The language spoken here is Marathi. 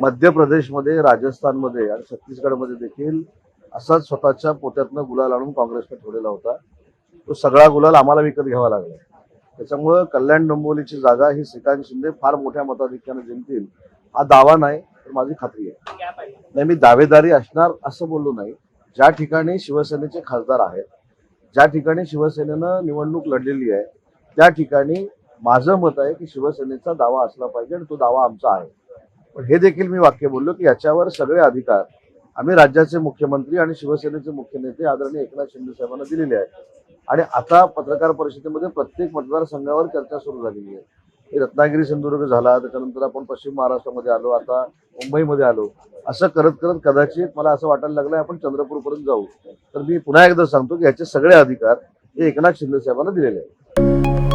मध्य प्रदेशमध्ये राजस्थानमध्ये आणि छत्तीसगडमध्ये देखील असाच स्वतःच्या पोत्यातनं गुलाल आणून काँग्रेसने ठेवलेला होता. तो सगळा गुलाल आम्हाला विकत घ्यावा लागला. त्याच्यामुळं कल्याण डोंबिवलीची जागा ही श्रीकांत शिंदे फार मोठ्या मताधिक्याने जिंकतील हा दावा नाही तर माझी खात्री आहे. नाही मी दावेदारी असणार असं बोललो नाही. ज्या ठिकाणी शिवसेनेचे खासदार आहेत ज्या ठिकाणी शिवसेनेनं निवडणूक लढलेली आहे त्या ठिकाणी माझं मत आहे की शिवसेनेचा दावा असला पाहिजे आणि तो दावा आमचा आहे. पण हे देखील मी वाक्य बोललो की याच्यावर सगळे अधिकार आम्ही राज्याचे मुख्यमंत्री आणि शिवसेनेचे मुख्य नेते आदरणीय एकनाथ शिंदे साहेबांना दिलेले आहेत. आणि आता पत्रकार परिषदेमध्ये प्रत्येक मतदारसंघावर चर्चा सुरू झालेली आहे. हे रत्नागिरी सिंधुदुर्ग झाला त्याच्यानंतर आपण पश्चिम महाराष्ट्रामध्ये आलो आता मुंबईमध्ये आलो. असं करत करत कदाचित मला असं वाटायला लागलं आपण चंद्रपूरपर्यंत जाऊ. तर मी पुन्हा एकदा सांगतो की याचे सगळे अधिकार हे एकनाथ शिंदे साहेबांना दिलेले आहेत.